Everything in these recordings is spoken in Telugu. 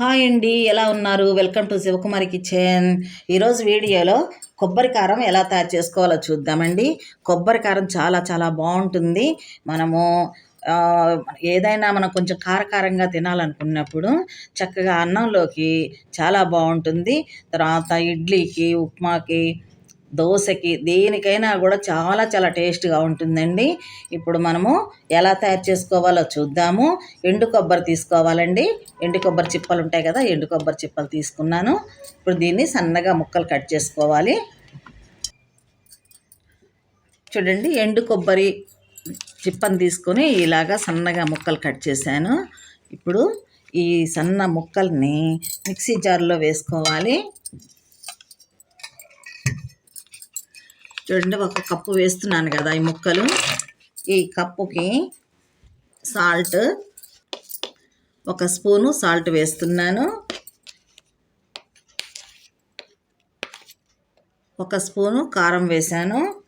హాయ్ అండి ఎలా ఉన్నారు? Welcome to Sivakumari kitchen. ఈరోజు వీడియోలో కొబ్బరి కారం ఎలా తయారు చేసుకోవాలో చూద్దామండి. కొబ్బరి కారం చాలా చాలా బాగుంటుంది. మనము ఏదైనా మనం కొంచెం కారకారంగా తినాలనుకున్నప్పుడు చక్కగా అన్నంలోకి చాలా బాగుంటుంది. తర్వాత ఇడ్లీకి ఉప్మాకి దోశకి దేనికైనా కూడా చాలా చాలా టేస్ట్గా ఉంటుందండి. ఇప్పుడు మనము ఎలా తయారు చేసుకోవాలో చూద్దాము. ఎండు కొబ్బరి తీసుకోవాలండి. ఎండు కొబ్బరి చిప్పలు ఉంటాయి కదా ఎండు కొబ్బరి చిప్పలు తీసుకున్నాను. ఇప్పుడు దీన్ని సన్నగా ముక్కలు కట్ చేసుకోవాలి. చూడండి ఎండు కొబ్బరి చిప్పని తీసుకొని ఇలాగా సన్నగా ముక్కలు కట్ చేశాను. ఇప్పుడు ఈ సన్న ముక్కల్ని మిక్సీ జార్లో వేసుకోవాలి. చూడండి ఒక కప్పు వేస్తున్నాను కదా ఈ ముక్కలు. ఈ కప్పుకి సాల్ట్ ఒక స్పూను సాల్ట్ వేస్తున్నాను. ఒక స్పూను కారం వేశాను.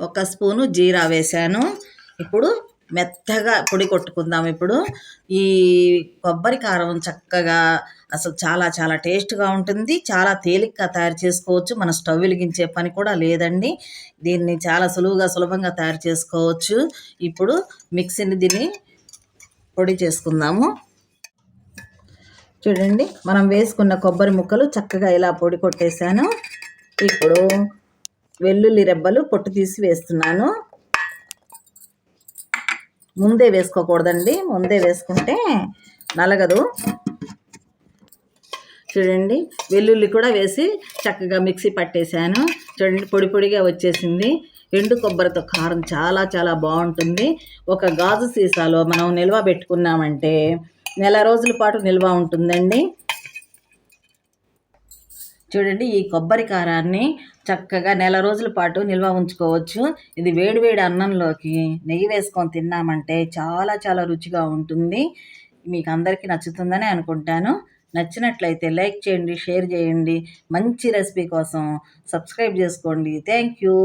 ఒక స్పూను జీరా వేశాను. ఇప్పుడు మెత్తగా పొడి కొట్టుకుందాం ఇప్పుడు. ఈ కొబ్బరి కారం చక్కగా అసలు చాలా చాలా టేస్ట్గా ఉంటుంది. చాలా తేలిగ్గా తయారు చేసుకోవచ్చు. మన స్టవ్ వెలిగించే పని కూడా లేదండి. దీన్ని చాలా సులువుగా సులభంగా తయారు చేసుకోవచ్చు. ఇప్పుడు మిక్సీని దీన్ని పొడి చేసుకుందాము. చూడండి మనం వేసుకున్న కొబ్బరి ముక్కలు చక్కగా ఇలా పొడి కొట్టేశాను. ఇప్పుడు వెల్లుల్లి రెబ్బలు పొట్టు తీసి వేస్తున్నాను. ముందే వేసుకోకూడదండి. ముందే వేసుకుంటే నలగదు. చూడండి వెల్లుల్లి కూడా వేసి చక్కగా మిక్సీ పట్టేశాను. చూడండి పొడి పొడిగా వచ్చేసింది. ఎండు కొబ్బరితో కారం చాలా చాలా బాగుంటుంది. ఒక గాజు సీసాలో మనం నిల్వ పెట్టుకున్నామంటే నెల రోజుల పాటు నిల్వ ఉంటుందండి. చూడండి ఈ కొబ్బరి కారాన్ని చక్కగా నెల రోజుల పాటు నిల్వ ఉంచుకోవచ్చు. ఇది వేడివేడి అన్నంలోకి నెయ్యి వేసుకొని తిన్నామంటే చాలా చాలా రుచిగా ఉంటుంది. మీకు అందరికీ నచ్చుతుందని అనుకుంటాను. నచ్చినట్లయితే లైక్ చేయండి షేర్ చేయండి. మంచి రెసిపీ కోసం సబ్స్క్రైబ్ చేసుకోండి. Thank you.